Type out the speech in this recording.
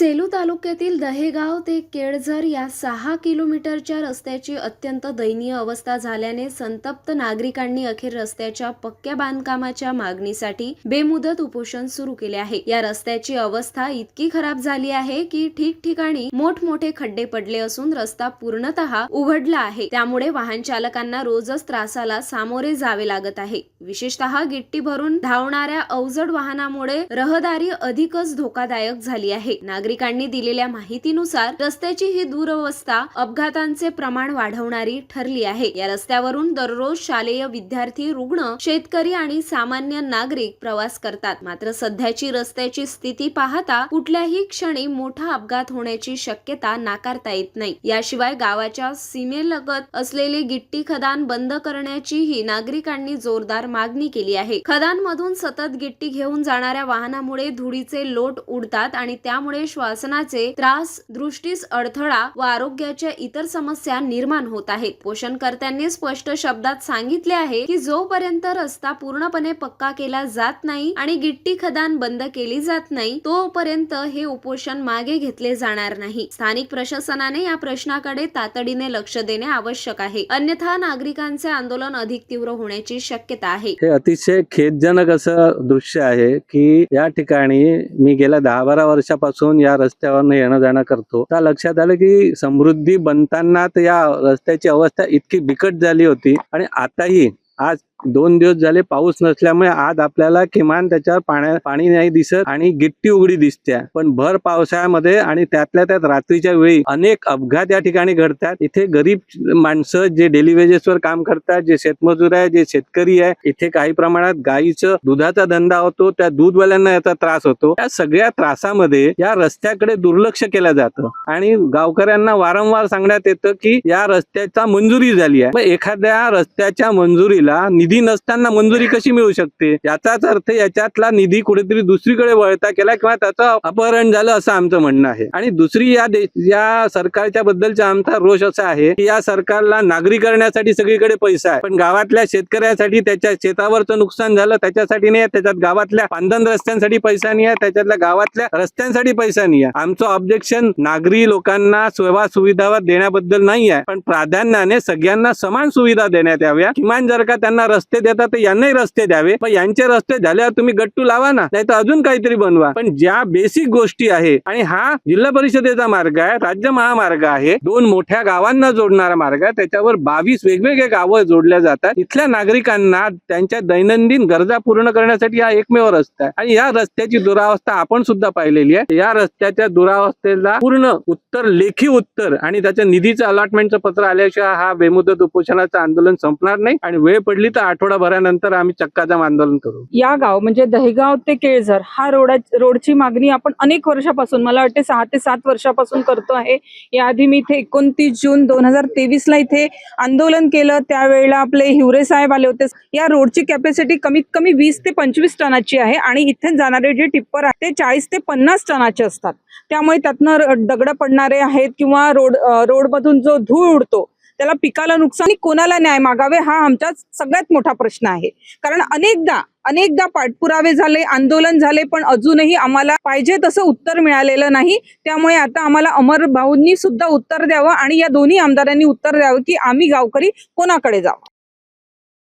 सेलू तालुक्यातील दहेगाव ते केळझर या सहा किलोमीटरच्या रस्त्याची अत्यंत दयनीय अवस्था झाल्याने संतप्त नागरिकांनी अखेर रस्त्याच्या पक्क्या बांधकामाच्या मागणीसाठी बेमुदत उपोषण सुरू केले आहे. या रस्त्याची अवस्था इतकी खराब झाली आहे की ठिकठिकाणी मोठमोठे खड्डे पडले असून रस्ता पूर्णतः उघडला आहे. त्यामुळे वाहन चालकांना रोजच त्रासाला सामोरे जावे लागत आहे. विशेषतः गिट्टी भरून धावणाऱ्या अवजड वाहनामुळे रहदारी अधिकच धोकादायक झाली आहे. नागरिकांनी दिलेल्या माहितीनुसार रस्त्याची ही दुरवस्था अपघातांचे प्रमाण वाढवणारी ठरली आहे. या रस्त्यावरून दररोज शालेय विद्यार्थी रुग्ण शेतकरी आणि सामान्य नागरिक प्रवास करतात. मात्र सध्याची रस्त्याची स्थिती पाहता कुठल्याही क्षणी मोठा अपघात होण्याची शक्यता नाकारता येत नाही. याशिवाय गावाच्या सीमेलगत असलेले गिट्टी खदान बंद करण्याचीही नागरिकांनी जोरदार मागणी केली आहे. खदानमधून सतत गिट्टी घेऊन जाणाऱ्या वाहनामुळे धुळीचे लोट उडतात आणि त्यामुळे श्वासनाचे त्रास दृष्टीस अडथळा व आरोग्याच्या इतर समस्या निर्माण होत आहेत. पोषणकर्त्यांनी स्पष्ट शब्दात सांगितले आहे की जोपर्यंत रस्ता पूर्णपणे पक्का केला जात नाही आणि गिट्टी खदान बंद केली जात नाही तोपर्यंत हे उपोषण मागे घेतले जाणार नाही. स्थानिक प्रशासनाने या प्रश्नाकडे तातडीने लक्ष देणे आवश्यक आहे. अन्यथा नागरिकांचे आंदोलन अधिक तीव्र होण्याची शक्यता आहे. हे अतिशय खेदजनक असं दृश्य आहे की या ठिकाणी मी गेल्या दहा बारा वर्षापासून या रस्त्यावरनं येणं जाणं करतो. त्या लक्षात आलं की समृद्धी बनताना तर या रस्त्याची अवस्था इतकी बिकट झाली होती. आणि आताही आज दोन दिवस झाले पाऊस नसल्यामुळे आज आपल्याला किमान त्याच्यावर पाण्या पाणी नाही दिसत आणि गिट्टी उघडी दिसते. पण भर पावसाळ्यामध्ये आणि त्यातल्या त्यात रात्रीच्या वेळी अनेक अपघात या ठिकाणी घडतात. इथे गरीब माणसं जे डेली वेजेसवर काम करतात जे शेतमजूर आहे जे शेतकरी आहे इथे काही प्रमाणात गायीचं दुधाचा धंदा होतो त्या दूधवाल्यांना याचा त्रास होतो. या सगळ्या त्रासामध्ये या रस्त्याकडे दुर्लक्ष केलं जातं. आणि गावकऱ्यांना वारंवार सांगण्यात येतं की या रस्त्याचा मंजुरी झाली आहे. एखाद्या रस्त्याच्या मंजुरीला निधी नसताना मंजुरी कशी मिळू शकते? याचाच अर्थ याच्यातला निधी कुठेतरी दुसरीकडे वळता केला किंवा त्याचं अपहरण झालं असं आमचं म्हणणं आहे. आणि दुसरी या देश या सरकारच्या बद्दलचा आमचा रोष असा आहे की या सरकारला नागरी करण्यासाठी सगळीकडे पैसा आहे. पण गावातल्या शेतकऱ्यासाठी त्याच्या शेतावरचं नुकसान झालं त्याच्यासाठी नाही आहे. त्याच्यात गावातल्या पांधन रस्त्यांसाठी पैसा नाही आहे. त्याच्यातल्या गावातल्या रस्त्यांसाठी पैसा नाही आहे. आमचं ऑब्जेक्शन नागरी लोकांना सेवा सुविधा देण्याबद्दल नाही आहे. पण प्राधान्याने सगळ्यांना समान सुविधा देण्यात याव्या. किमान जर का त्यांना रस्ते देतात तर यांनाही रस्ते द्यावे. पण यांचे रस्ते झाल्यावर तुम्ही गट्टू लावा ना नाही तर अजून काहीतरी बनवा. पण ज्या बेसिक गोष्टी आहे आणि हा जिल्हा परिषदेचा मार्ग आहे राज्य महामार्ग आहे दोन मोठ्या गावांना जोडणारा मार्ग आहे त्याच्यावर बावीस वेगवेगळे गावं जोडल्या जातात. इथल्या नागरिकांना त्यांच्या दैनंदिन गरजा पूर्ण करण्यासाठी हा एकमेव रस्ता आहे. आणि या रस्त्याची दुरावस्था आपण सुद्धा पाहिलेली आहे. या रस्त्याच्या दुरावस्थेला पूर्ण उत्तर लेखी उत्तर आणि त्याच्या निधीचं अलॉटमेंटचं पत्र आल्याशिवाय हा बेमुदत उपोषणाचं आंदोलन संपणार नाही. आणि वेळ पडली तर आठवडाभरानंतर आम्ही चक्काजाम आंदोलन करू. या गाव म्हणजे दहेगाव ते केळझर हा रोडा रोडची मागणी आपण अनेक वर्षापासून मला वाटते सहा ते सात वर्षापासून करतो आहे. याआधी मी इथे एकोणतीस जून दोन हजार तेवीस ला इथे आंदोलन केलं. त्यावेळेला आपले हिवरे साहेब आले होते. या रोडची कॅपॅसिटी कमीत कमी वीस ते पंचवीस टनाची आहे आणि इथे जाणारे जे टिप्पर आहेत ते चाळीस ते पन्नास टनाचे असतात. त्यामुळे त्यातनं दगड पडणारे आहेत किंवा रोड रोडमधून जो धूळ उडतो त्याला पिकाला नुकसान कोणाला न्याय मागावे हा आमचा सगळ्यात मोठा प्रश्न आहे. कारण अनेकदा अनेकदा पाठपुरावे झाले आंदोलन झाले पण अजूनही आम्हाला पाहिजे तसं उत्तर मिळालेलं नाही. त्यामुळे आता आम्हाला अमर भाऊंनी सुद्धा उत्तर द्यावं आणि या दोन्ही आमदारांनी उत्तर द्यावं की आम्ही गावकरी कोणाकडे जावं.